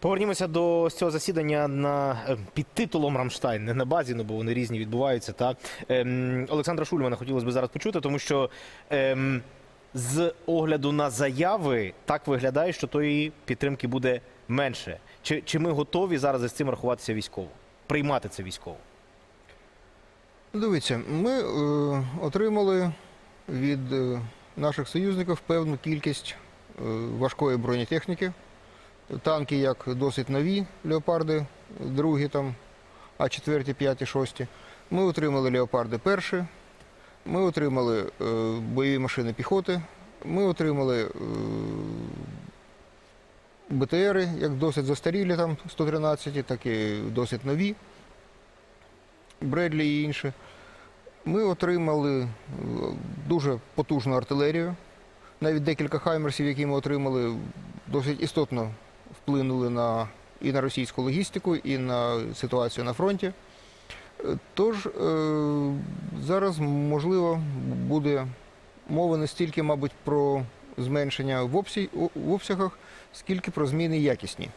Повернімося до цього засідання на е, під титулом Рамштайн, не на базі, ну бо вони різні відбуваються. Та ем, Олександра Шульмана хотілося б зараз почути, тому що ем, з огляду на заяви так виглядає, що тої підтримки буде менше. Чи, чи ми готові зараз із цим рахуватися військово, приймати це військово? Дивіться, ми е, отримали від е, наших союзників певну кількість е, важкої бронетехніки. Танки як досить нові леопарди, другі там, а четверті, п'яті, шості. Ми отримали леопарди перші, ми отримали е, бойові машини піхоти, ми отримали е, БТРи, як досить застарілі, там 113, так і досить нові. Бредлі і інші. Ми отримали е, дуже потужну артилерію. Навіть декілька хаймерсів, які ми отримали, досить істотно вплинули на, і на російську логістику, і на ситуацію на фронті. Е, Тож е, зараз, можливо, буде мова не стільки, мабуть, про зменшення в, обсягах, скільки про зміни якісні.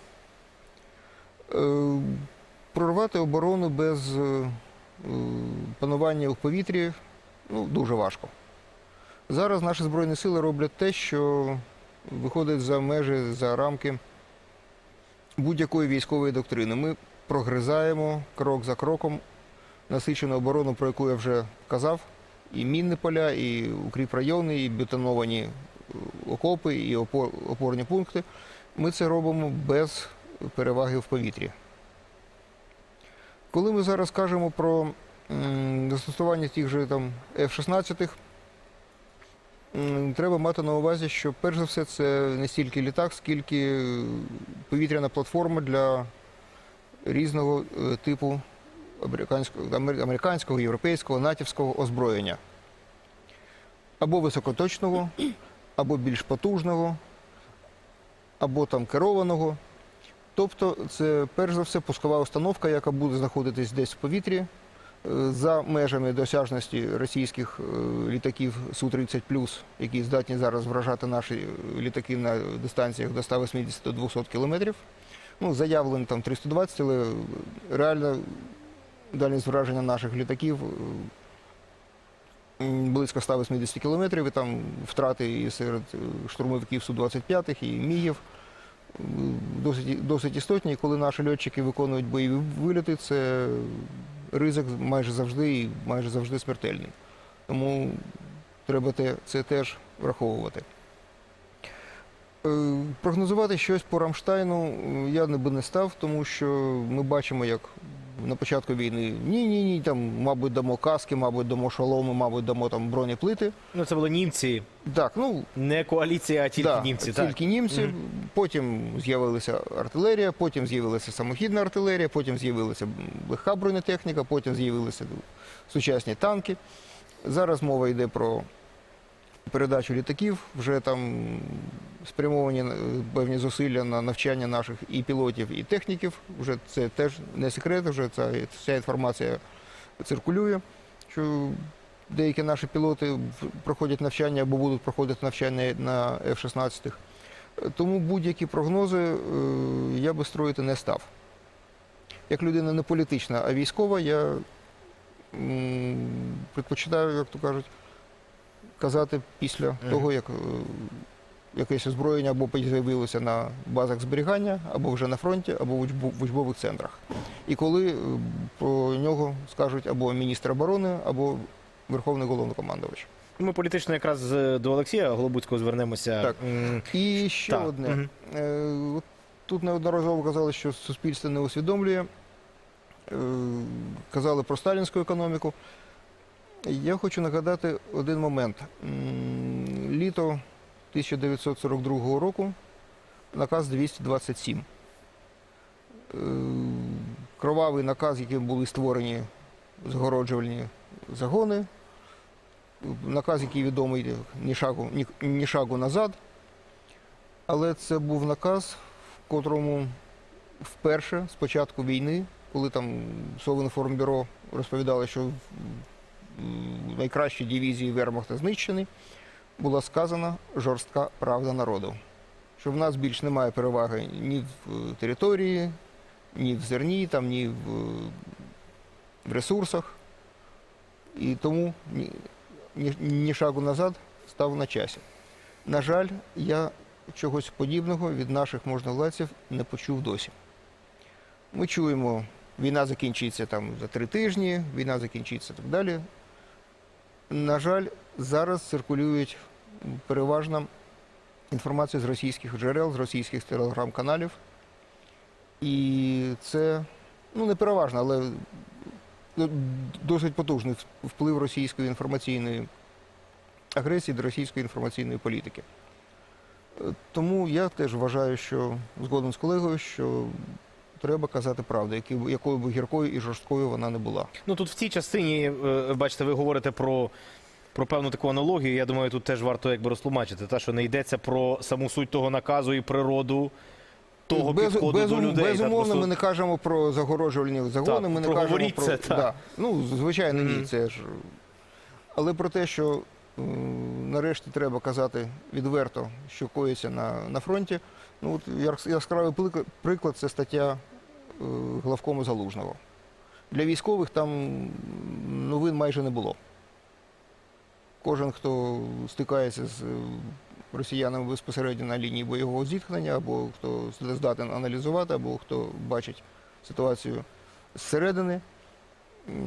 Е, Прорвати оборону без панування в повітрі ну, дуже важко. Зараз наші Збройні сили роблять те, що виходить за межі, за рамки будь-якої військової доктрини. Ми прогризаємо крок за кроком насичену оборону, про яку я вже казав, і мінні поля, і укріп райони, і бетоновані е, окопи, і опор- опорні пункти. Ми це робимо без переваги в повітрі. Коли ми зараз кажемо про застосування тих же там F-16, м, треба мати на увазі, що перш за все це не стільки літак, скільки е, повітряна платформа для різного е, типу американського, американського, європейського, натівського озброєння. Або високоточного, або більш потужного, або там керованого. Тобто це перш за все пускова установка, яка буде знаходитись десь в повітрі за межами досяжності російських е, літаків Су-30+, які здатні зараз вражати наші е, літаки на дистанціях до 180-200 кілометрів. Ну, заявлено там 320, але реально дальність враження наших літаків е, близько 180 кілометрів, і там втрати і серед штурмовиків Су-25 і Мігів досить, досить істотні. Коли наші льотчики виконують бойові вильоти, це ризик майже завжди і майже завжди смертельний. Тому треба це теж враховувати. Е, Прогнозувати щось по Рамштайну е, я би не став, тому що ми бачимо, як на початку війни ні, ні, ні, там, мабуть, дамо каски, мабуть, дамо шоломи, мабуть, дамо там бронеплити. Ну це були німці, Так, ну не коаліція, а тільки Да, німці. Тільки так. німці. Мгм. Потім з'явилася артилерія, потім з'явилася самохідна артилерія, потім з'явилася легка бронетехніка, потім з'явилися сучасні танки. Зараз мова йде про передачу літаків. Вже там спрямовані е, певні зусилля на навчання наших і пілотів, і техніків. Вже це теж не секрет, вже ця, ця інформація циркулює. Що деякі наші пілоти проходять навчання або будуть проходити навчання на F-16. Тому будь-які прогнози е, я би строїти не став. Як людина не політична, а військова, я предпочитаю, як то кажуть, казати після того, як е, якесь озброєння або з'явилося на базах зберігання, або вже на фронті, або в учбових центрах. І коли е, про нього скажуть або міністр оборони, або Верховний головнокомандувач. Ми політично якраз е, до Олексія Голобуцького звернемося. Так. І ще Так, одне. Е, Тут неодноразово казали, що суспільство не усвідомлює. Казали про сталінську економіку. Я хочу нагадати один момент. Літо 1942 року, наказ 227. Е, Кровавий наказ, яким були створені згороджувальні загони. Наказ, який відомий ні шагу, ні, ні шагу назад. Але це був наказ, в котрому вперше з початку війни, коли там Совінформбюро розповідало, що найкращі дивізії Вермахта знищені, була сказана жорстка правда народу. що в нас більш немає переваги ні в е, території, ні в зерні, там, ні в, е, в ресурсах. І тому ні, ні, ні шагу назад став на часі. На жаль, я чогось подібного від наших можновладців не почув досі. Ми чуємо, війна закінчиться там за три тижні, війна закінчиться так далі. На жаль, зараз циркулюють переважно інформація з російських джерел, з російських телеграм-каналів. І це ну, не переважно, але досить потужний вплив російської інформаційної агресії до російської інформаційної політики. Тому я теж вважаю, що згодом з колегою, що треба казати правду, якою б гіркою і жорсткою вона не була. Ну тут в цій частині, е, бачите, ви говорите про, про певну таку аналогію. Я думаю, тут теж варто якби розтлумачити, та, що не йдеться про саму суть того наказу і природу того Без- підходу безум- до людей. Безумовно, просто- ми не кажемо про загороджувальні загони, Так, ми не кажемо про це, так. Да. Ну, звичайно, ні, це ж. Але про те, що е, нарешті треба казати відверто, що коїться на, на фронті. Ну, от яскравий приклад це стаття главкому Залужного. Для військових там новин майже не було. Кожен, хто стикається з е, росіянами безпосередньо на лінії бойового зіткнення, або хто здатен аналізувати, або хто бачить ситуацію зсередини,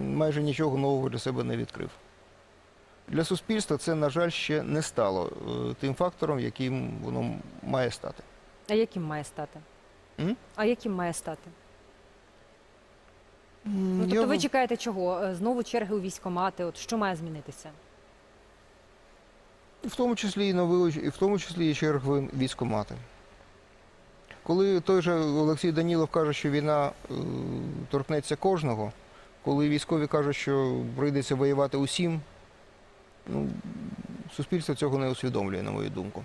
майже нічого нового для себе не відкрив. Для суспільства це, на жаль, ще не стало е, тим фактором, яким воно має стати. А яким має стати? М? А яким має стати? Ну, тобто ви чекаєте чого? Е, Знову черги у військкомати? От що має змінитися? В тому числі і нові, і в тому числі і черги військомати. Коли той же Олексій Данілов каже, що війна е, торкнеться кожного, коли військові кажуть, що прийдеться воювати усім, ну, суспільство цього не усвідомлює, на мою думку.